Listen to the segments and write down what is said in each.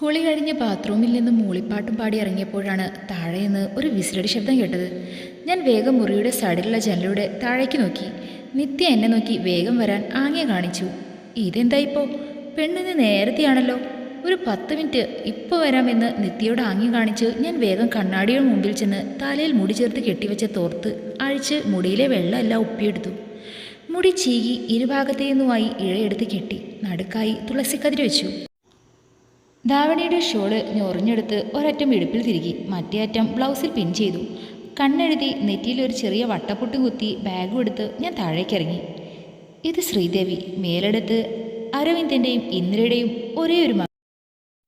കുളി കഴിഞ്ഞ് ബാത്റൂമിൽ നിന്ന് മൂളിപ്പാട്ടും പാടി ഇറങ്ങിയപ്പോഴാണ് താഴെ നിന്ന് ഒരു വിസിലടി ശബ്ദം കേട്ടത്. ഞാൻ വേഗം മുറിയുടെ സൈഡിലുള്ള ജനലിലൂടെ താഴേക്ക് നോക്കി. നിത്യ എന്നെ നോക്കി വേഗം വരാൻ ആംഗ്യം കാണിച്ചു. ഇതെന്താ ഇപ്പോൾ പെണ്ണിന് നേരത്തെയാണല്ലോ. ഒരു പത്ത് മിനിറ്റ് ഇപ്പോൾ വരാമെന്ന് നിത്യയോട് ആംഗ്യം കാണിച്ച് ഞാൻ വേഗം കണ്ണാടിയുടെ മുമ്പിൽ ചെന്ന് തലയിൽ മുടി ചേർത്ത് കെട്ടിവെച്ച തോർത്ത് അഴിച്ച് മുടിയിലെ വെള്ളമെല്ലാം ഉപ്പിയെടുത്തു. മുടി ചീകി ഇരുഭാഗത്തു നിന്നുമായി ഇഴയെടുത്ത് കെട്ടി നടുക്കായി തുളസിക്കതിരി വെച്ചു. ധാവണിയുടെ ഷോൾ ഞൊറിഞ്ഞെടുത്ത് ഒരറ്റം ഇടുപ്പിൽ തിരികി മറ്റേ അറ്റം ബ്ലൗസിൽ പിൻ ചെയ്തു. കണ്ണെഴുതി നെറ്റിയിൽ ഒരു ചെറിയ വട്ടപ്പൊട്ടും കുത്തി ബാഗും എടുത്ത് ഞാൻ താഴേക്കിറങ്ങി. ഇത് ശ്രീദേവി. മേലെടുത്ത് അരവിന്ദന്റെയും ഇന്ദിരയുടെയും ഒരേ ഒരു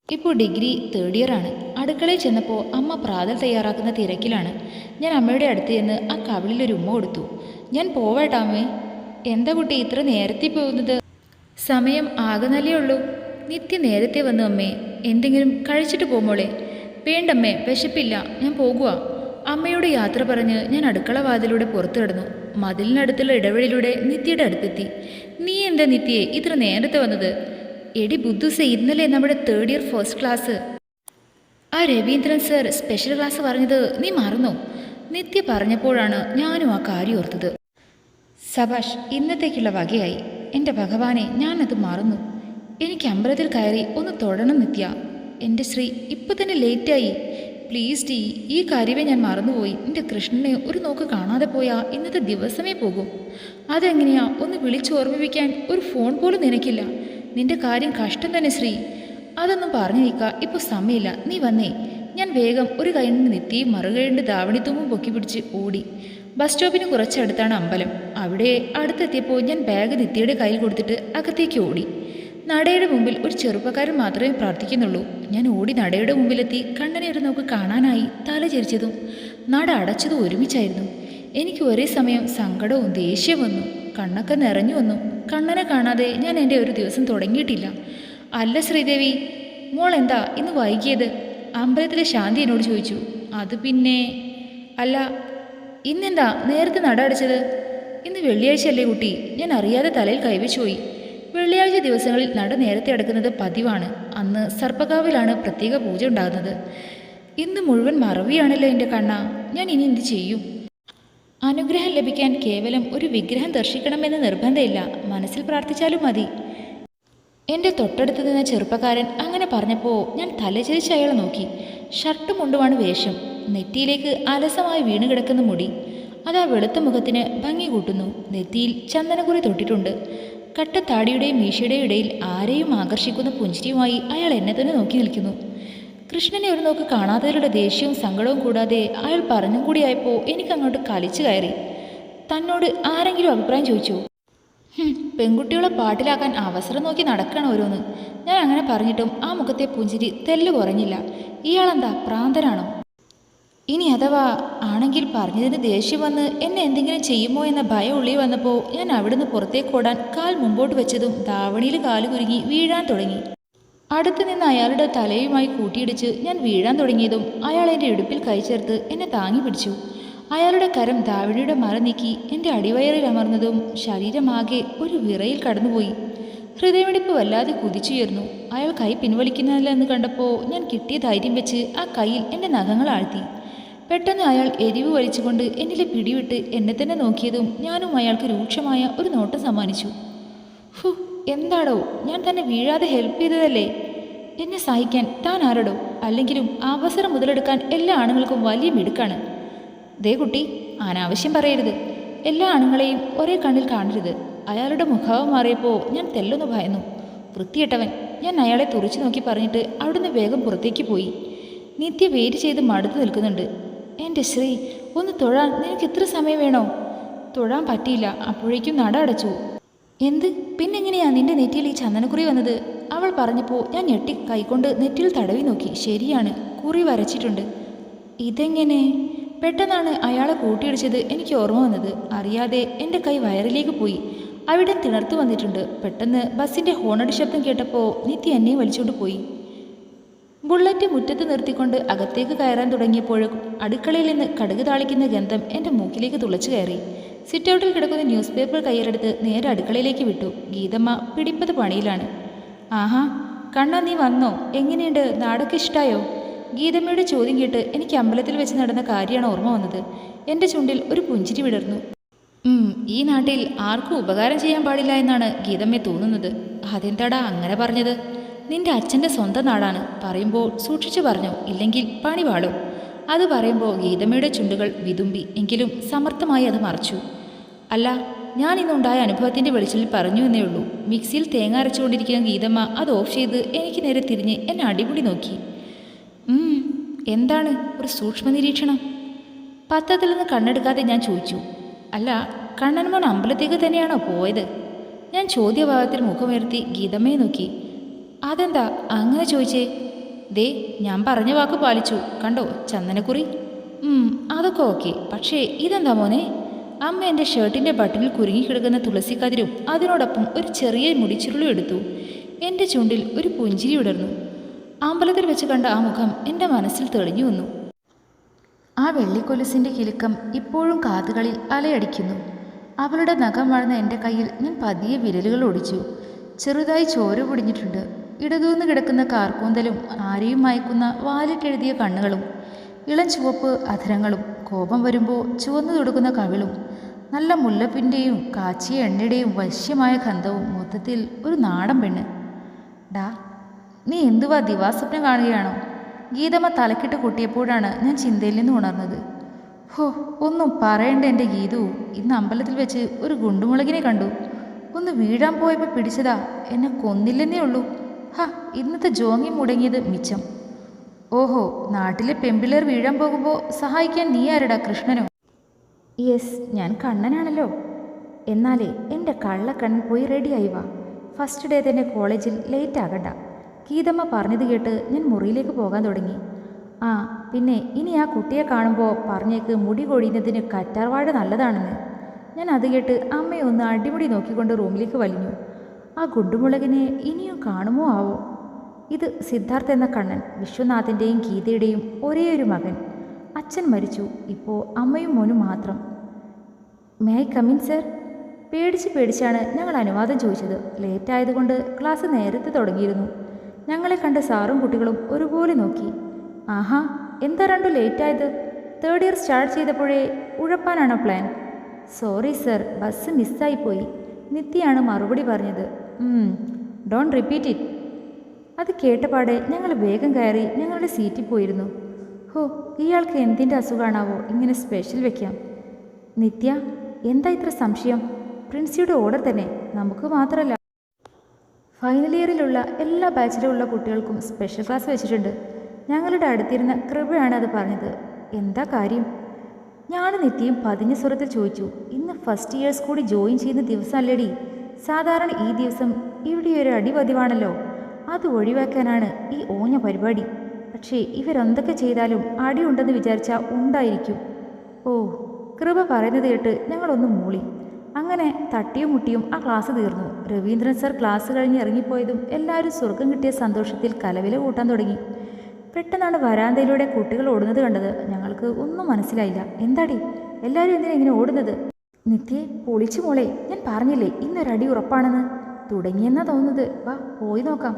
ഇപ്പോൾ ഡിഗ്രി തേർഡ് ഇയർ ആണ്. അടുക്കളയിൽ ചെന്നപ്പോൾ അമ്മ പ്രാതൽ തയ്യാറാക്കുന്ന തിരക്കിലാണ്. ഞാൻ അമ്മയുടെ അടുത്ത് ചെന്ന് ആ കവിളിൽ ഒരു ഉമ്മ കൊടുത്തു. ഞാൻ പോവേട്ടാമ്മേ എന്താ കുട്ടി ഇത്ര നേരത്തെ പോകുന്നത്? സമയം ആകുന്നല്ലേ ഉള്ളൂ. നിത്യ നേരത്തെ വന്നു അമ്മേ. എന്തെങ്കിലും കഴിച്ചിട്ട് പോമോളെ വേണ്ടമ്മേ വിശപ്പില്ല. ഞാൻ പോകുക അമ്മയോട് യാത്ര പറഞ്ഞ് ഞാൻ അടുക്കള വാതിലൂടെ പുറത്തു കിടന്നു. മതിലിനടുത്തുള്ള ഇടവഴിയിലൂടെ നിത്യയുടെ അടുത്തെത്തി. നീ എന്താ നിത്യയെ ഇത്ര നേരത്തെ വന്നത്? എടി ബുദ്ധുസെ ഇന്നലെ നമ്മുടെ തേർഡ് ഇയർ ഫസ്റ്റ് ക്ലാസ് ആ രവീന്ദ്രൻ സർ സ്പെഷ്യൽ ക്ലാസ് പറഞ്ഞത് നീ മറന്നോ? നിത്യ പറഞ്ഞപ്പോഴാണ് ഞാനും ആ കാര്യം ഓർത്തത്. സബാഷ് ഇന്നത്തേക്കുള്ള വകയായി. എന്റെ ഭഗവാനെ ഞാനത് മറന്നു. എനിക്ക് അമ്പലത്തിൽ കയറി ഒന്ന് തൊഴണം നിത്യ. എന്റെ ശ്രീ ഇപ്പം തന്നെ ലേറ്റായി. പ്ലീസ് ടീ ഈ കാര്യമേ ഞാൻ മറന്നുപോയി. എന്റെ കൃഷ്ണനെ ഒരു നോക്ക് കാണാതെ പോയാൽ ഇന്നത്തെ ദിവസമേ പോകും. അതെങ്ങനെയാ? ഒന്ന് വിളിച്ചോർമ്മിപ്പിക്കാൻ ഒരു ഫോൺ പോലും നിനക്കില്ല. നിന്റെ കാര്യം കഷ്ടം തന്നെ ശ്രീ. അതൊന്നും പറഞ്ഞു നിൽക്ക ഇപ്പോൾ സമയമില്ല. നീ വന്നേ. ഞാൻ വേഗം ഒരു കൈകൊണ്ട് നിത്യയും മറുകൈകൊണ്ട് ധാവണിത്തുമ്പും പൊക്കി പിടിച്ച് ഓടി. ബസ് സ്റ്റോപ്പിന് കുറച്ചടുത്താണ് അമ്പലം. അവിടെ അടുത്തെത്തിയപ്പോൾ ഞാൻ ബാഗ് നിത്യയുടെ കയ്യിൽ കൊടുത്തിട്ട് അകത്തേക്ക് ഓടി. നടയുടെ മുമ്പിൽ ഒരു ചെറുപ്പക്കാരൻ മാത്രമേ പ്രാർത്ഥിക്കുന്നുള്ളൂ. ഞാൻ ഓടി നടയുടെ മുമ്പിലെത്തി കണ്ണനെ ഒരു നോക്ക് കാണാനായി തല ചരിച്ചതും നട അടച്ചതും ഒരുമിച്ചായിരുന്നു. എനിക്ക് ഒരേ സമയം സങ്കടവും ദേഷ്യം വന്നു. കണ്ണൊക്കെ നിറഞ്ഞു വന്നു. കണ്ണനെ കാണാതെ ഞാൻ എന്റെ ഒരു ദിവസം തുടങ്ങിയിട്ടില്ല. അല്ല ശ്രീദേവി മോൾ എന്താ ഇന്ന് വൈകിയത്? അമ്പലത്തിലെ ശാന്തി എന്നോട് ചോദിച്ചു. അത് പിന്നെ അല്ല ഇന്നെന്താ നേരത്തെ നട അടച്ചത്? ഇന്ന് വെള്ളിയാഴ്ച അല്ലേ കുട്ടി. ഞാൻ അറിയാതെ തലയിൽ കൈവച്ചു പോയി. വെള്ളിയാഴ്ച ദിവസങ്ങളിൽ നട നേരത്തെ അടക്കുന്നത് പതിവാണ്. അന്ന് സർപ്പകാവിലാണ് പ്രത്യേക പൂജ ഉണ്ടാകുന്നത്. ഇന്ന് മുഴുവൻ മറവിയാണല്ലോ എന്റെ കണ്ണ. ഞാൻ ഇനി എന്ത് ചെയ്യും? അനുഗ്രഹം ലഭിക്കാൻ കേവലം ഒരു വിഗ്രഹം ദർശിക്കണമെന്ന് നിർബന്ധമില്ല. മനസ്സിൽ പ്രാർത്ഥിച്ചാലും മതി. എന്റെ തൊട്ടടുത്ത് നിന്ന ചെറുപ്പക്കാരൻ അങ്ങനെ പറഞ്ഞപ്പോൾ ഞാൻ തലചരിച്ച് അയാളെ നോക്കി. ഷർട്ട് മുണ്ടുമാണ് വേഷം. നെറ്റിയിലേക്ക് അലസമായി വീണ് കിടക്കുന്ന മുടി. അതാ വെളുത്ത മുഖത്തിന് ഭംഗി കൂട്ടുന്നു. നെറ്റിയിൽ ചന്ദനക്കുറി തൊട്ടിട്ടുണ്ട്. കട്ടത്താടിയുടെയും മീശയുടെയും ഇടയിൽ ആരെയും ആകർഷിക്കുന്ന പുഞ്ചിരിയുമായി അയാൾ എന്നെ തന്നെ നോക്കി നിൽക്കുന്നു. കൃഷ്ണനെ ഒരു നോക്ക് കാണാത്തവരുടെ ദേഷ്യവും സങ്കടവും കൂടാതെ അയാൾ പറഞ്ഞും കൂടിയായപ്പോൾ എനിക്കങ്ങോട്ട് കലിച്ചു കയറി. തന്നോട് ആരെങ്കിലും അഭിപ്രായം ചോദിച്ചു? പെൺകുട്ടികളെ പാട്ടിലാക്കാൻ അവസരം നോക്കി നടക്കണം ഓരോന്ന്. ഞാൻ അങ്ങനെ പറഞ്ഞിട്ടും ആ മുഖത്തെ പുഞ്ചിരി തെല്ല് കുറഞ്ഞില്ല. ഇയാളെന്താ പ്രാന്തനാണോ? ഇനി അഥവാ ആണെങ്കിൽ പറഞ്ഞതിന് ദേഷ്യം വന്ന് എന്നെ എന്തെങ്കിലും ചെയ്യുമോ എന്ന ഭയം ഉള്ളി വന്നപ്പോൾ ഞാൻ അവിടുന്ന് പുറത്തേക്ക് ഓടാൻ കാൽ മുമ്പോട്ട് വെച്ചതും ധാവണിയിൽ കാൽ കുരുങ്ങി വീഴാൻ തുടങ്ങി. അടുത്ത് നിന്ന് അയാളുടെ തലയുമായി കൂട്ടിയിടിച്ച് ഞാൻ വീഴാൻ തുടങ്ങിയതും അയാൾ എന്റെ ഇടുപ്പിൽ കൈ ചേർത്ത് എന്നെ താങ്ങി പിടിച്ചു. അയാളുടെ കരം ധാവണിയുടെ മറ നീക്കി എന്റെ അടിവയറിൽ അമർന്നതും ശരീരമാകെ ഒരു വിറയിൽ കടന്നുപോയി. ഹൃദയമിടിപ്പ് വല്ലാതെ കുതിച്ചുയർന്നു. അയാൾ കൈ പിൻവലിക്കുന്നില്ലെന്ന് കണ്ടപ്പോൾ ഞാൻ കിട്ടിയ ധൈര്യം വെച്ച് ആ കൈയിൽ എന്റെ നഖങ്ങൾ ആഴ്ത്തി. പെട്ടെന്ന് അയാൾ എരിവ് വലിച്ചുകൊണ്ട് എന്നിലെ പിടിവിട്ട് എന്നെ തന്നെ നോക്കിയതും ഞാനും അയാൾക്ക് രൂക്ഷമായ ഒരു നോട്ടം സമ്മാനിച്ചു. ഹു എന്താടോ? ഞാൻ തന്നെ വീഴാതെ ഹെൽപ്പ് ചെയ്തതല്ലേ? എന്നെ സഹായിക്കാൻ താൻ ആരടോ? അല്ലെങ്കിലും അവസരം മുതലെടുക്കാൻ എല്ലാ ആണുങ്ങൾക്കും വലിയ മിടുക്കാണ്. ദേ കുട്ടി അനാവശ്യം പറയരുത്. എല്ലാ ആണുങ്ങളെയും ഒരേ കണ്ണിൽ കാണരുത്. അയാളുടെ മുഖാവം മാറിയപ്പോൾ ഞാൻ തെല്ലൊന്ന് ഭയന്നു. വൃത്തിയിട്ടവൻ ഞാൻ അയാളെ തുറച്ചു നോക്കി പറഞ്ഞിട്ട് അവിടുന്ന് വേഗം പുറത്തേക്ക് പോയി. നിത്യ വെയിറ്റ് ചെയ്ത് മടുത്തു നിൽക്കുന്നുണ്ട്. എന്റെ ശ്രീ ഒന്ന് തൊഴാൻ നിനക്ക് എത്ര സമയം വേണോ? തൊഴാൻ പറ്റിയില്ല അപ്പോഴേക്കും നട അടച്ചു. എന്ത്? പിന്നെങ്ങനെയാ നിന്റെ നെറ്റിയിൽ ഈ ചന്ദനക്കുറി വന്നത്? അവൾ പറഞ്ഞപ്പോൾ ഞാൻ ഞെട്ടി കൈകൊണ്ട് നെറ്റിയിൽ തടവി നോക്കി. ശരിയാണ് കുറി വരച്ചിട്ടുണ്ട്. ഇതെങ്ങനെ? പെട്ടെന്നാണ് അയാളെ കൂട്ടിയിടിച്ചത് എനിക്ക് ഓർമ്മ വന്നത്. അറിയാതെ എന്റെ കൈ വയറിലേക്ക് പോയി. അവിടെ തിണർത്തു വന്നിട്ടുണ്ട്. പെട്ടെന്ന് ബസ്സിന്റെ ഹോണടി ശബ്ദം കേട്ടപ്പോൾ നിത്യ എന്നെ വലിച്ചുകൊണ്ട് പോയി. ബുള്ളറ്റ് മുറ്റത്ത് നിർത്തിക്കൊണ്ട് അകത്തേക്ക് കയറാൻ തുടങ്ങിയപ്പോഴും അടുക്കളയിൽ നിന്ന് കടുക് താളിക്കുന്ന ഗന്ധം എന്റെ മൂക്കിലേക്ക് തുളച്ചു കയറി. സിറ്റൗട്ടിൽ കിടക്കുന്ന ന്യൂസ് പേപ്പർ കയ്യിലെടുത്ത് നേരെ അടുക്കളയിലേക്ക് വിട്ടു. ഗീതമ്മ പിടിപ്പത് പണിയിലാണ്. ആഹാ കണ്ണാ നീ വന്നോ? എങ്ങനെയുണ്ട്? നാടൊക്കെ ഇഷ്ടായോ? ഗീതമ്മയുടെ ചോദ്യം കേട്ട് എനിക്ക് അമ്പലത്തിൽ വെച്ച് നടന്ന കാര്യമാണ് ഓർമ്മ വന്നത്. എന്റെ ചുണ്ടിൽ ഒരു പുഞ്ചിരി വിടർന്നു. ഈ നാട്ടിൽ ആർക്കും ഉപകാരം ചെയ്യാൻ പാടില്ല എന്നാണ് ഗീതമ്മയെ തോന്നുന്നത്. അതെന്താടാ അങ്ങനെ പറഞ്ഞത്? നിന്റെ അച്ഛന്റെ സ്വന്തം നാടാണ്. പറയുമ്പോൾ സൂക്ഷിച്ചു പറഞ്ഞു ഇല്ലെങ്കിൽ പണി പാടും അത് പറയുമ്പോൾ ഗീതമ്മയുടെ ചുണ്ടുകൾ വിതുമ്പി എങ്കിലും സമർത്ഥമായി അത് മറച്ചു. അല്ല ഞാൻ ഇന്നുണ്ടായ അനുഭവത്തിന്റെ വെളിച്ചിൽ പറഞ്ഞു എന്നേ ഉള്ളൂ. മിക്സിയിൽ തേങ്ങ അരച്ചുകൊണ്ടിരിക്കുന്ന ഗീതമ്മ അത് ഓഫ് ചെയ്ത് എനിക്ക് നേരെ തിരിഞ്ഞ് എന്നെ അടിപൊളി നോക്കി. എന്താണ് ഒരു സൂക്ഷ്മ നിരീക്ഷണം? പത്രത്തിൽ നിന്ന് കണ്ണെടുക്കാതെ ഞാൻ ചോദിച്ചു. അല്ല കണ്ണൻമോൻ അമ്പലത്തേക്ക് തന്നെയാണോ പോയത്? ഞാൻ ചോദ്യഭാവത്തിൽ മുഖമുയർത്തി ഗീതമ്മയെ നോക്കി. അതെന്താ? അങ്ങനെ ചോദിച്ചേ. ദേ ഞാൻ പറഞ്ഞ വാക്ക് പാലിച്ചു. കണ്ടോ? ചന്ദനക്കുറി. അതൊക്കെ ഓക്കെ. പക്ഷേ ഇതെന്താ മോനെ? അമ്മ എന്റെ ഷർട്ടിന്റെ ബട്ടണിൽ കുരുങ്ങിക്കിടക്കുന്ന തുളസിക്കതിരും അതിനോടൊപ്പം ഒരു ചെറിയ മുടിച്ചുരുളും എടുത്തു. എന്റെ ചുണ്ടിൽ ഒരു പുഞ്ചിരി ഉടർന്നു. അമ്പലത്തിൽ വെച്ച് കണ്ട ആ മുഖം എന്റെ മനസ്സിൽ തെളിഞ്ഞു വന്നു. ആ വെള്ളിക്കൊലുസിന്റെ കിലുക്കം ഇപ്പോഴും കാതുകളിൽ അലയടിക്കുന്നു. അവളുടെ നഖം വളർന്ന എന്റെ കയ്യിൽ ഞാൻ പതിയെ വിരലുകൾ ഒടിച്ചു ചെറുതായി ചോര പൊടിഞ്ഞിട്ടുണ്ട്. ഇടതൂന്ന് കിടക്കുന്ന കാർക്കൂന്തലും ആരെയും മയക്കുന്ന വാലിട്ടെഴുതിയ കണ്ണുകളും ഇളം ചുവപ്പ് അധരങ്ങളും കോപം വരുമ്പോൾ ചുവന്നു തൊടുക്കുന്ന കവിളും നല്ല മുല്ലപ്പിന്റെയും കാച്ചിയ എണ്ണയുടെയും വശ്യമായ ഗന്ധവും മൊത്തത്തിൽ ഒരു നാടൻ പെണ്ണ്. ഡാ നീ എന്തുവാ ദിവാസ്വപ്നം കാണുകയാണോ? ഗീതമ്മ തലക്കിട്ട് കൊട്ടിയപ്പോഴാണ് ഞാൻ ചിന്തയിൽ നിന്ന് ഉണർന്നത്. ഹോ ഒന്നും പറയണ്ട എന്റെ ഗീതു. ഇന്ന് അമ്പലത്തിൽ വെച്ച് ഒരു ഗുണ്ടുമുളകിനെ കണ്ടു. ഒന്ന് വീഴാൻ പോയപ്പോൾ പിടിച്ചതാ. എന്നെ കൊന്നില്ലെന്നേ ഉള്ളൂ. ഹ ഇന്നത്തെ ജോങ്ങി മുടങ്ങിയത് മിച്ചം. ഓഹോ നാട്ടിലെ പെമ്പിളർ വീഴാൻ പോകുമ്പോൾ സഹായിക്കാൻ നീ ആരടാ കൃഷ്ണനോ? യെസ് ഞാൻ കണ്ണനാണല്ലോ. എന്നാലേ എന്റെ കള്ളക്കണ്ണൻ പോയി റെഡിയായി വാ. ഫസ്റ്റ് ഡേ തന്നെ കോളേജിൽ ലേറ്റ് ആകണ്ട. ഗീതമ്മ പറഞ്ഞത് കേട്ട് ഞാൻ മുറിയിലേക്ക് പോകാൻ തുടങ്ങി. ആ പിന്നെ ഇനി ആ കുട്ടിയെ കാണുമ്പോൾ പറഞ്ഞേക്ക് മുടി കൊഴിയുന്നതിന് കറ്റാർവാഴ നല്ലതാണെന്ന്. ഞാൻ അത് കേട്ട് അമ്മയെ ഒന്ന് അടിമുടി നോക്കിക്കൊണ്ട് റൂമിലേക്ക് വലിഞ്ഞു. ആ ഗുണ്ടുമുളകിനെ ഇനിയും കാണുമോ ആവോ? ഇത് സിദ്ധാർത്ഥ എന്ന കണ്ണൻ വിശ്വനാഥിന്റെയും ഗീതയുടെയും ഒരേയൊരു ഒരു മകൻ. അച്ഛൻ മരിച്ചു. ഇപ്പോൾ അമ്മയും മോനും മാത്രം. മേ ഐ കമിൻ സർ പേടിച്ച് പേടിച്ചാണ് ഞങ്ങൾ അനുവാദം ചോദിച്ചത്. ലേറ്റ് ആയതുകൊണ്ട് ക്ലാസ് നേരത്തെ തുടങ്ങിയിരുന്നു. ഞങ്ങളെ കണ്ട സാറും കുട്ടികളും ഒരുപോലെ നോക്കി. ആഹാ എന്താ രണ്ടു ലേറ്റായത് തേർഡ് ഇയർ സ്റ്റാർട്ട് ചെയ്തപ്പോഴേ ഉഴപ്പാനാണോ പ്ലാൻ സോറി സർ ബസ് മിസ്സായിപ്പോയി നിത്യയാണ് മറുപടി പറഞ്ഞത്. ഡോൺ റിപ്പീറ്റ് ഇറ്റ് അത് കേട്ടപാടെ ഞങ്ങൾ വേഗം കയറി ഞങ്ങളുടെ സീറ്റിൽ പോയിരുന്നു. ഹോ ഇയാൾക്ക് എന്തിന്റെ അസുഖമാണാവോ ഇങ്ങനെ സ്പെഷ്യൽ വെക്കാം. നിത്യ എന്താ ഇത്ര സംശയം? പ്രിൻസിയുടെ ഓർഡർ തന്നെ നമുക്ക് മാത്രമല്ല ഫൈനൽ ഇയറിലുള്ള എല്ലാ ബാച്ചിലുള്ള കുട്ടികൾക്കും സ്പെഷ്യൽ ക്ലാസ് വെച്ചിട്ടുണ്ട്. ഞങ്ങളുടെ അടുത്തിരുന്ന കൃപയാണ് അത് പറഞ്ഞത്. എന്താ കാര്യം? ഞാൻ നിത്യയും പതിഞ്ഞ സ്വരത്തിൽ ചോദിച്ചു ഇന്ന് ഫസ്റ്റ് ഇയേഴ്സ് കൂടി ജോയിൻ ചെയ്യുന്ന ദിവസമല്ലേടി? സാധാരണ ഈ ദിവസം ഇവിടെ ഒരു അടി പതിവാണല്ലോ അത് ഒഴിവാക്കാനാണ് ഈ ഓഞ്ഞ പരിപാടി. പക്ഷേ ഇവരെന്തൊക്കെ ചെയ്താലും അടിയുണ്ടെന്ന് വിചാരിച്ചാൽ ഉണ്ടായിരിക്കും. ഓ കൃപ പറയുന്നത് കേട്ട് ഞങ്ങളൊന്ന് മൂളി. അങ്ങനെ തട്ടിയും മുട്ടിയും ആ ക്ലാസ് തീർന്നു. രവീന്ദ്രൻ സർ ക്ലാസ് കഴിഞ്ഞ് ഇറങ്ങിപ്പോയതും എല്ലാവരും സ്വർഗം കിട്ടിയ സന്തോഷത്തിൽ കലവില കൂട്ടാൻ തുടങ്ങി. പെട്ടെന്നാണ് വരാന്തയിലൂടെ കുട്ടികൾ ഓടുന്നത് കണ്ടത് ഞങ്ങൾക്ക് ഒന്നും മനസ്സിലായില്ല. എന്താടി? എല്ലാവരും എന്തിനാ ഇങ്ങനെ ഓടുന്നത്? നിത്യേ പൊളിച്ചു മോളെ ഞാൻ പറഞ്ഞില്ലേ ഇന്നൊരടി ഉറപ്പാണെന്ന്? തുടങ്ങിയെന്നാ തോന്നുന്നത്. വാ പോയി നോക്കാം.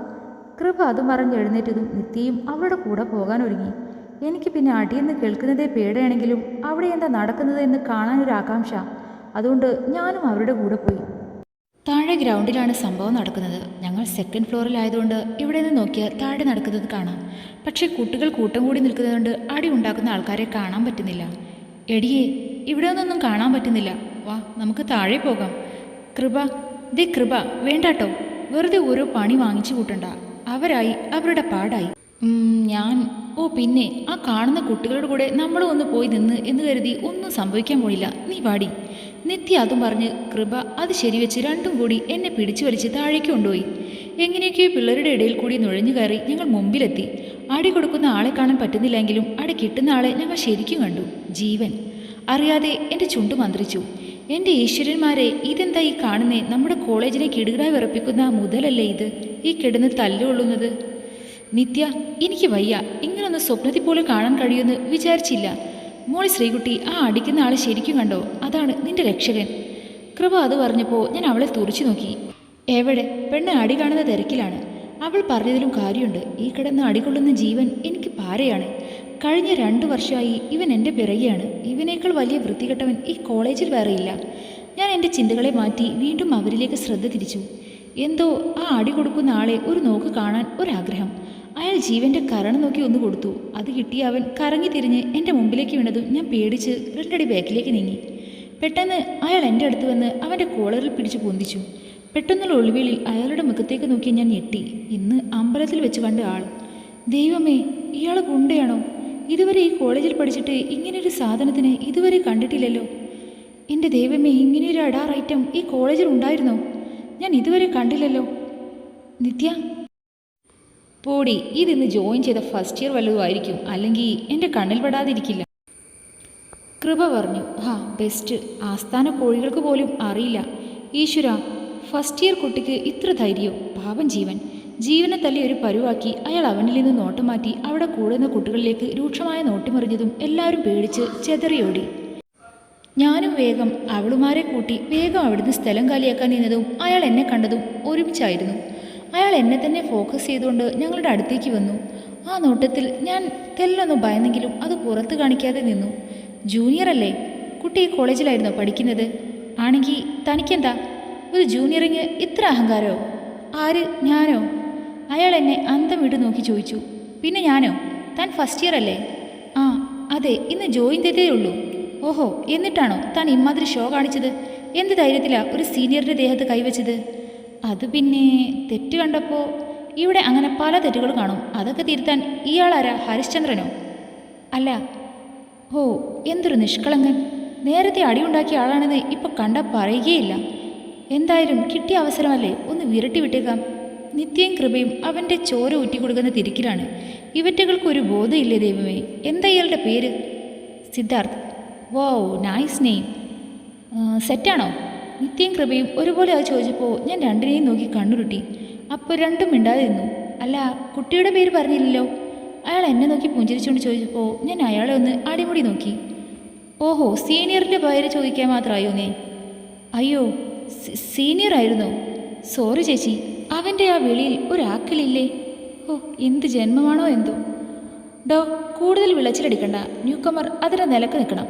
കൃപ അതും പറഞ്ഞ് എഴുന്നേറ്റതും നിത്യയും അവളുടെ കൂടെ പോകാൻ ഒരുങ്ങി. എനിക്ക് പിന്നെ അടിയെന്ന് കേൾക്കുന്നതേ പേടയാണെങ്കിലും അവിടെ എന്താ നടക്കുന്നത് എന്ന് കാണാനൊരു ആകാംക്ഷ അതുകൊണ്ട് ഞാനും അവരുടെ കൂടെ പോയി. താഴെ ഗ്രൗണ്ടിലാണ് സംഭവം നടക്കുന്നത്. ഞങ്ങൾ സെക്കൻഡ് ഫ്ലോറിലായതുകൊണ്ട് ഇവിടെ നിന്ന് നോക്കിയാൽ താഴെ നടക്കുന്നത് കാണാം. പക്ഷേ കുട്ടികൾ കൂട്ടം കൂടി നിൽക്കുന്നതുകൊണ്ട് അടി ഉണ്ടാക്കുന്ന ആൾക്കാരെ കാണാൻ പറ്റുന്നില്ല. എടിയെ ഇവിടെ നിന്നൊന്നും കാണാൻ പറ്റുന്നില്ല. വാ നമുക്ക് താഴെ പോകാം. കൃപ ദേ കൃപ വേണ്ടാട്ടോ. വെറുതെ ഓരോ പണി വാങ്ങിച്ചു കൂട്ടണ്ട. അവരായി അവരുടെ പാടായി. ഞാൻ ഓ പിന്നെ ആ കാണുന്ന കുട്ടികളുടെ കൂടെ നമ്മളും ഒന്ന് പോയി നിന്ന് എന്ന് കരുതി ഒന്നും സംഭവിക്കാൻ പോയില്ല. നീ പാടി നിത്യ അതും പറഞ്ഞ് കൃപ അത് ശരിവെച്ച് രണ്ടും കൂടി എന്നെ പിടിച്ചു വലിച്ച് താഴേക്ക് കൊണ്ടുപോയി. എങ്ങനെയൊക്കെയോ പിള്ളേരുടെ ഇടയിൽ കൂടി നുഴഞ്ഞു കയറി ഞങ്ങൾ മുമ്പിലെത്തി. അടി കൊടുക്കുന്ന ആളെ കാണാൻ പറ്റുന്നില്ലെങ്കിലും അടി കിട്ടുന്ന ആളെ ഞങ്ങൾ ശരിക്കും കണ്ടു. ജീവൻ. അറിയാതെ എന്റെ ചുണ്ടു മന്ത്രിച്ചു. എന്റെ ഈശ്വരന്മാരെ ഇതെന്താ ഈ കാണുന്നേ? നമ്മുടെ കോളേജിനെ കിടുകിടായി വിറപ്പിക്കുന്ന മുതലല്ലേ ഇത്? ഈ കിടന്ന് തല്ലുകൊള്ളുന്നത്? നിത്യ എനിക്ക് വയ്യ. ഇങ്ങനൊന്ന് സ്വപ്നത്തിൽ പോലും കാണാൻ കഴിയുമെന്ന് വിചാരിച്ചില്ല. മോളി ശ്രീകുട്ടി ആ അടിക്കുന്ന ആളെ ശരിക്കും കണ്ടോ? അതാണ് നിന്റെ രക്ഷകൻ. കൃപ അത് പറഞ്ഞപ്പോൾ ഞാൻ അവളെ തുറച്ചു നോക്കി. എവിടെ? പെണ്ണ് അടി കാണുന്ന തിരക്കിലാണ്. അവൾ പറഞ്ഞതിലും കാര്യമുണ്ട്. ഈ കിടന്ന് അടികൊള്ളുന്ന ജീവൻ എനിക്ക് പാരയാണ്. കഴിഞ്ഞ രണ്ടു വർഷമായി ഇവൻ എന്റെ പിറകെയാണ്. ഇവനേക്കാൾ വലിയ വൃത്തികെട്ടവൻ ഈ കോളേജിൽ വേറെയില്ല ഞാൻ എന്റെ ചിന്തകളെ മാറ്റി വീണ്ടും അവരിലേക്ക് ശ്രദ്ധ തിരിച്ചു. എന്തോ ആ അടി കൊടുക്കുന്ന ആളെ ഒരു നോക്ക് കാണാൻ ഒരാഗ്രഹം. അയാൾ ജീവന്റെ കരണം നോക്കി ഒന്ന് കൊടുത്തു. അത് കിട്ടിയ അവൻ കറങ്ങി തിരിഞ്ഞ് എന്റെ മുമ്പിലേക്ക് വീണതും ഞാൻ പേടിച്ച് രണ്ടടി ബാക്കിലേക്ക് നീങ്ങി. പെട്ടെന്ന് അയാൾ എന്റെ അടുത്ത് വന്ന് അവന്റെ കോളറിൽ പിടിച്ച് പൊന്തിച്ചു. പെട്ടെന്നുള്ള ഒളിവിളിൽ അയാളുടെ മുഖത്തേക്ക് നോക്കി ഞാൻ ഞെട്ടി. ഇന്ന് അമ്പലത്തിൽ വെച്ച് കണ്ട ആൾ. ദൈവമേ ഇയാൾ ഗുണ്ടയാണോ? ഇതുവരെ ഈ കോളേജിൽ പഠിച്ചിട്ട് ഇങ്ങനൊരു സാധനത്തിന് ഇതുവരെ കണ്ടിട്ടില്ലല്ലോ. എന്റെ ദൈവമേ ഇങ്ങനെയൊരു അഡാർ ഐറ്റം ഈ കോളേജിൽ ഉണ്ടായിരുന്നോ? ഞാൻ ഇതുവരെ കണ്ടില്ലല്ലോ. നിത്യ? പോടി ഇതിന്ന് ജോയിൻ ചെയ്ത ഫസ്റ്റ് ഇയർ വല്ലതുമായിരിക്കും അല്ലെങ്കിൽ എന്റെ കണ്ണിൽ പെടാതിരിക്കില്ല. കൃപ പറഞ്ഞു. ഹാ ബെസ്റ്റ് ആസ്ഥാന കോഴികൾക്ക് പോലും അറിയില്ല. ഈശ്വര ഫസ്റ്റ് ഇയർ കുട്ടിക്ക് ഇത്ര ധൈര്യം പാപം ജീവൻ. ജീവനെ തല്ലി ഒരു പരുവാക്കി അയാൾ അവനിൽ നിന്ന് നോട്ടം മാറ്റി അവിടെ കൂടുന്ന കുട്ടികളിലേക്ക് രൂക്ഷമായ നോട്ടിമറിഞ്ഞതും എല്ലാവരും പേടിച്ച് ചെതറിയോടി. ഞാനും വേഗം അവളുമാരെ കൂട്ടി വേഗം അവിടുന്ന് സ്ഥലം കാലിയാക്കാൻ നിന്നതും അയാൾ എന്നെ കണ്ടതും ഒരുമിച്ചായിരുന്നു. അയാൾ എന്നെ തന്നെ ഫോക്കസ് ചെയ്തുകൊണ്ട് ഞങ്ങളുടെ അടുത്തേക്ക് വന്നു. ആ നോട്ടത്തിൽ ഞാൻ തെല്ലൊന്നും ഭയന്നെങ്കിലും അത് പുറത്ത് കാണിക്കാതെ നിന്നു. ജൂനിയർ അല്ലേ? കുട്ടി കോളേജിലായിരുന്നോ പഠിക്കുന്നത്? ആണെങ്കിൽ തനിക്കെന്താ? ഒരു ജൂനിയറിങ് ഇത്ര അഹങ്കാരോ? ആര്? ഞാനോ? അയാൾ എന്നെ അന്തം വിട്ട് നോക്കി ചോദിച്ചു. പിന്നെ ഞാനോ? താൻ ഫസ്റ്റ് ഇയർ അല്ലേ? ആ അതെ ഇന്ന് ജോയിൻ ചെയ്തേ ഉള്ളൂ. ഓഹോ എന്നിട്ടാണോ താൻ ഇമ്മാതിരി ഷോ കാണിച്ചത്? എന്ത് ധൈര്യത്തിലാ ഒരു സീനിയറിന്റെ ദേഹത്ത് കൈവച്ചത്? അത് പിന്നെ തെറ്റ് കണ്ടപ്പോൾ ഇവിടെ അങ്ങനെ പല തെറ്റുകൾ കാണും. അതൊക്കെ തിരുത്താൻ ഇയാളാരാ ഹരിശ്ചന്ദ്രനോ? അല്ല. ഓ എന്തൊരു നിഷ്കളങ്കൻ. നേരത്തെ അടിയുണ്ടാക്കിയ ആളാണെന്ന് ഇപ്പം കണ്ട പറയുകയില്ല. എന്തായാലും കിട്ടിയ അവസരമല്ലേ? ഒന്ന് വിരട്ടി വിട്ടേക്കാം. നിത്യയും കൃപയും അവന്റെ ചോര ഊറ്റിക്കൊടുക്കുന്ന തിരിക്കിലാണ്. ഇവറ്റകൾക്ക് ഒരു ബോധമില്ലേ ദൈവമേ? എന്താ ഇയാളുടെ പേര്? സിദ്ധാർത്ഥ്. വോ നൈസ് നെയിം സെറ്റാണോ നിത്യയും കൃപയും ഒരുപോലെ അത് ചോദിച്ചപ്പോൾ ഞാൻ രണ്ടിനെയും നോക്കി കണ്ണുരുട്ടി. അപ്പോൾ രണ്ടും മിണ്ടാതെ നിന്നു. അല്ല കുട്ടിയുടെ പേര് പറഞ്ഞില്ലല്ലോ? അയാൾ എന്നെ നോക്കി പുഞ്ചിരിച്ചുകൊണ്ട് ചോദിച്ചപ്പോൾ ഞാൻ അയാളെ ഒന്ന് അടിമുടി നോക്കി. ഓഹോ സീനിയറിന്റെ പേര് ചോദിക്കാൻ മാത്രമായോ നീ അയ്യോ സീനിയർ ആയിരുന്നോ? സോറി ചേച്ചി അവന്റെ ആ വിളിയിൽ ഒരാക്കലില്ലേ? ഓ എന്ത് ജന്മമാണോ എന്തോ. ഡോ കൂടുതൽ വിളച്ചിലടിക്കണ്ട. ന്യൂക്കമർ കമർ അതിന്റെ നിലയ്ക്ക് നിൽക്കണം.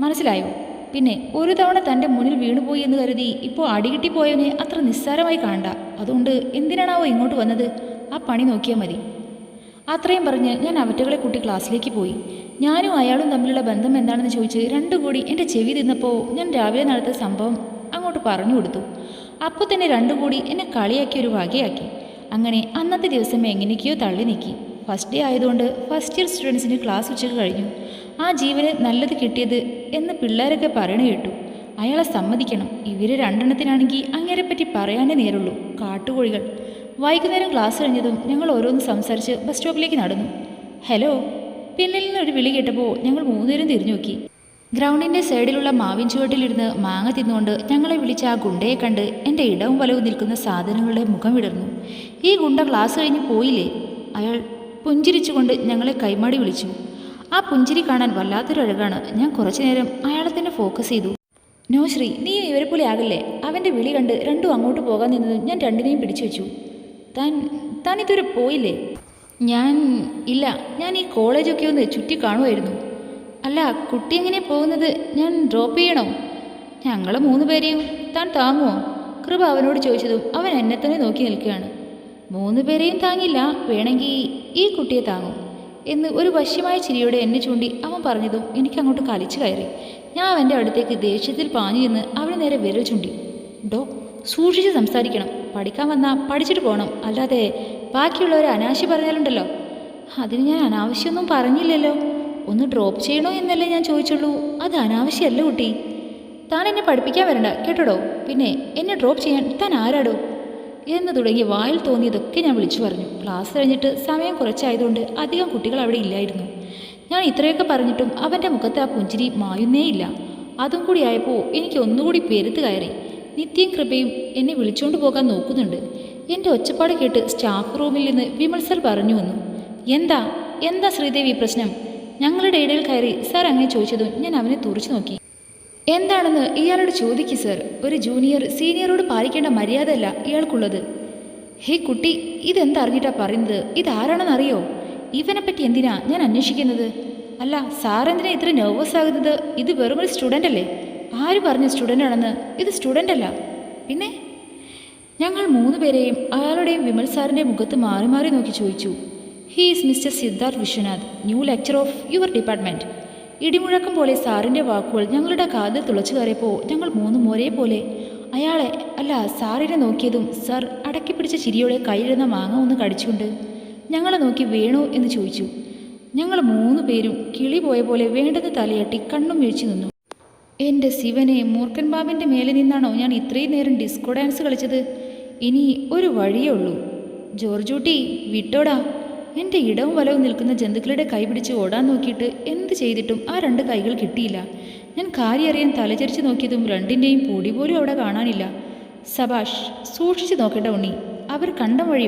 മനസ്സിലായോ? പിന്നെ ഒരു തവണ തന്റെ മുന്നിൽ വീണുപോയി എന്ന് കരുതി ഇപ്പോൾ അടികിട്ടിപ്പോയവനെ അത്ര നിസ്സാരമായി കാണണ്ട. അതുകൊണ്ട് എന്തിനാണാവോ ഇങ്ങോട്ട് വന്നത്? ആ പണി നോക്കിയാൽ മതി. അത്രയും പറഞ്ഞ് ഞാൻ അവറ്റകളെ കൂട്ടി ക്ലാസ്സിലേക്ക് പോയി. ഞാനും അയാളും തമ്മിലുള്ള ബന്ധം എന്താണെന്ന് ചോദിച്ച് രണ്ടു കൂടി എന്റെ ചെവി തിന്നപ്പോൾ ഞാൻ രാവിലെ നടത്തിയ സംഭവം അങ്ങോട്ട് പറഞ്ഞു കൊടുത്തു. അപ്പോൾ തന്നെ രണ്ടുകൂടി എന്നെ കളിയാക്കി ഒരു വകയാക്കി. അങ്ങനെ അന്നത്തെ ദിവസം എങ്ങനെയൊക്കെയോ തള്ളി നീക്കി. ഫസ്റ്റ് ഡേ ആയതുകൊണ്ട് ഫസ്റ്റ് ഇയർ സ്റ്റുഡൻസിന് ക്ലാസ് ഉച്ചയ്ക്ക് കഴിഞ്ഞു. ആ ജീവന് നല്ലത് കിട്ടിയത് എന്ന് പിള്ളേരൊക്കെ പറയണ കേട്ടു. അയാളെ സമ്മതിക്കണം. ഇവർ രണ്ടെണ്ണത്തിനാണെങ്കിൽ അങ്ങേരെപ്പറ്റി പറയാനേ നേരുള്ളൂ. കാട്ടുകോഴികൾ. വൈകുന്നേരം ക്ലാസ് കഴിഞ്ഞതും ഞങ്ങൾ ഓരോന്ന് സംസാരിച്ച് ബസ് സ്റ്റോപ്പിലേക്ക് നടന്നു. ഹലോ പിന്നിൽ നിന്ന് ഒരു വിളി കേട്ടപ്പോൾ ഞങ്ങൾ മൂന്നുപേരും തിരിഞ്ഞു നോക്കി. ഗ്രൗണ്ടിന്റെ സൈഡിലുള്ള മാവിൻ ചുവട്ടിലിരുന്ന് മാങ്ങ തിന്നുകൊണ്ട് ഞങ്ങളെ വിളിച്ച ആ ഗുണ്ടയെ കണ്ട് എന്റെ ഇടവും വലവും നിൽക്കുന്ന സാധനങ്ങളുടെ മുഖം വിടർന്നു. ഈ ഗുണ്ട ക്ലാസ് കഴിഞ്ഞ് പോയില്ലേ? അയാൾ പുഞ്ചിരിച്ചുകൊണ്ട് ഞങ്ങളെ കൈമാടി വിളിച്ചു. ആ പുഞ്ചിരി കാണാൻ വല്ലാത്തൊരു അഴകാണ്. ഞാൻ കുറച്ചു നേരം അയാളെ തന്നെ ഫോക്കസ് ചെയ്തു. നോ ശ്രീ നീ ഇവരെ പോലെ ആകല്ലേ? അവന്റെ വിളി കണ്ട് രണ്ടും അങ്ങോട്ട് പോകാൻ നിന്നതും ഞാൻ രണ്ടിനെയും പിടിച്ചു വെച്ചു. താൻ താൻ ഇതുവരെ പോയില്ലേ? ഞാൻ ഇല്ല. ഞാൻ ഈ കോളേജൊക്കെ ഒന്ന് ചുറ്റി കാണുമായിരുന്നു അല്ല കുട്ടി എങ്ങനെ പോകുന്നത്? ഞാൻ ഡ്രോപ്പ് ചെയ്യണോ. ഞങ്ങൾ മൂന്ന് പേരെയും താൻ താങ്ങുമോ കൃപ അവനോട് ചോദിച്ചതും അവൻ എന്നെ തന്നെ നോക്കി നിൽക്കുകയാണ്. മൂന്ന് പേരെയും താങ്ങില്ല വേണമെങ്കിൽ ഈ കുട്ടിയെ താങ്ങും എന്ന് ഒരു വശ്യമായ ചിരിയോടെ എന്നെ ചൂണ്ടി അവൻ പറഞ്ഞതും എനിക്കങ്ങോട്ട് കലിച്ചു കയറി. ഞാൻ അവന്റെ അടുത്തേക്ക് ദേഷ്യത്തിൽ പാഞ്ഞു ചെന്ന് അവന് നേരെ വിരൽ ചൂണ്ടി. ഡോ സൂക്ഷിച്ച് സംസാരിക്കണം. പഠിക്കാൻ വന്നാൽ പഠിച്ചിട്ട് പോകണം അല്ലാതെ ബാക്കിയുള്ളവർ അനാശി പറഞ്ഞാലുണ്ടല്ലോ. അതിന് ഞാൻ അനാവശ്യമൊന്നും പറഞ്ഞില്ലല്ലോ. ഒന്ന് ഡ്രോപ്പ് ചെയ്യണോ എന്നല്ലേ ഞാൻ ചോദിച്ചുള്ളൂ. അത് അനാവശ്യമല്ല കുട്ടി. താൻ എന്നെ പഠിപ്പിക്കാൻ വരണ്ട കേട്ടോടോ? പിന്നെ എന്നെ ഡ്രോപ്പ് ചെയ്യാൻ താൻ ആരാടോ? എന്ന് തുടങ്ങി വായിൽ തോന്നിയതൊക്കെ ഞാൻ വിളിച്ചു പറഞ്ഞു. ക്ലാസ് കഴിഞ്ഞിട്ട് സമയം കുറച്ചായതുകൊണ്ട് അധികം കുട്ടികൾ അവിടെ ഇല്ലായിരുന്നു. ഞാൻ ഇത്രയൊക്കെ പറഞ്ഞിട്ടും അവന്റെ മുഖത്ത് ആ പുഞ്ചിരി മായുന്നേയില്ല അതും കൂടി ആയപ്പോൾ എനിക്ക് ഒന്നുകൂടി പെരുത്ത് കയറി. നിത്യം കൃപയും എന്നെ വിളിച്ചുകൊണ്ട് പോകാൻ നോക്കുന്നുണ്ട്. എന്റെ ഒച്ചപ്പാട് കേട്ട് സ്റ്റാഫ് റൂമിൽ നിന്ന് വിമൽ സർ പറഞ്ഞു വന്നു. എന്താ? എന്താ ശ്രീദേവി പ്രശ്നം? ഞങ്ങളുടെ ഇടയിൽ കയറി സാർ അങ്ങനെ ചോദിച്ചതും ഞാൻ അവനെ തുറച്ചു നോക്കി. എന്താണെന്ന് ഇയാളോട് ചോദിക്കു സർ ഒരു ജൂനിയർ സീനിയറോട് പാലിക്കേണ്ട മര്യാദയല്ല ഇയാൾക്കുള്ളത്. ഹേ കുട്ടി ഇതെന്തറിഞ്ഞിട്ടാ പറയുന്നത്? ഇതാരാണെന്നറിയോ? ഇവനെപ്പറ്റി പറ്റി എന്തിനാ ഞാൻ അന്വേഷിക്കുന്നത്? അല്ല സാറെന്തിനാ ഇത്ര നെർവസ് ആകുന്നത്? ഇത് വെറും ഒരു സ്റ്റുഡന്റ് അല്ലേ? ആര് പറഞ്ഞ സ്റ്റുഡന്റ് ആണെന്ന്? ഇത് സ്റ്റുഡന്റ് അല്ല. പിന്നെ? ഞങ്ങൾ മൂന്ന് പേരെയും അയാളുടെയും വിമൽ സാറിന്റെ മുഖത്ത് മാറി മാറി നോക്കി ചോദിച്ചു. He is mister Siddharth Viswanath new lecturer of your department ഇടിമുഴക്കം പോലെ സാറിന്റെ വാക്കുകൾ ഞങ്ങളുടെ കാതിൽ തുളച്ചു കയറിയപ്പോൾ ഞങ്ങൾ മൂന്നും ഒരേപോലെ. അയാളെ അല്ല സാറിനെ നോക്കിയതും സാർ അടക്കി പിടിച്ച ചിരിയോടെ കയ്യിലിരുന്ന മാങ്ങ ഒന്ന് കടിച്ചുകൊണ്ട് ഞങ്ങളെ നോക്കി വേണോ എന്ന് ചോദിച്ചു. ഞങ്ങൾ മൂന്ന് പേരും കിളി പോയ പോലെ വേണ്ടെന്ന് തലയട്ടി കണ്ണും വീഴ്ചു നിന്നു. എന്റെ ശിവനെ മൂർഖൻ ബാബിന്റെ മേലെ നിന്നാണോ ഞാൻ ഇത്രയും നേരം ഡിസ്കോ ഡാൻസ് കളിച്ചത്? ഇനി ഒരു വഴിയേ ഉള്ളൂ. ജോർജൂട്ടി വിട്ടോടാ. എന്റെ ഇടവും വലവും നിൽക്കുന്ന ജന്തുക്കളുടെ കൈ പിടിച്ച് ഓടാൻ നോക്കിയിട്ട് എന്ത് ചെയ്തിട്ടും ആ രണ്ട് കൈകൾ കിട്ടിയില്ല. ഞാൻ കാര്യറിയാൻ തലചരിച്ച് നോക്കിയതും രണ്ടിന്റെയും പൊടി പോലും അവിടെ കാണാനില്ല. സബാഷ് സൂക്ഷിച്ചു നോക്കേണ്ട ഉണ്ണി. അവർ കണ്ട വഴി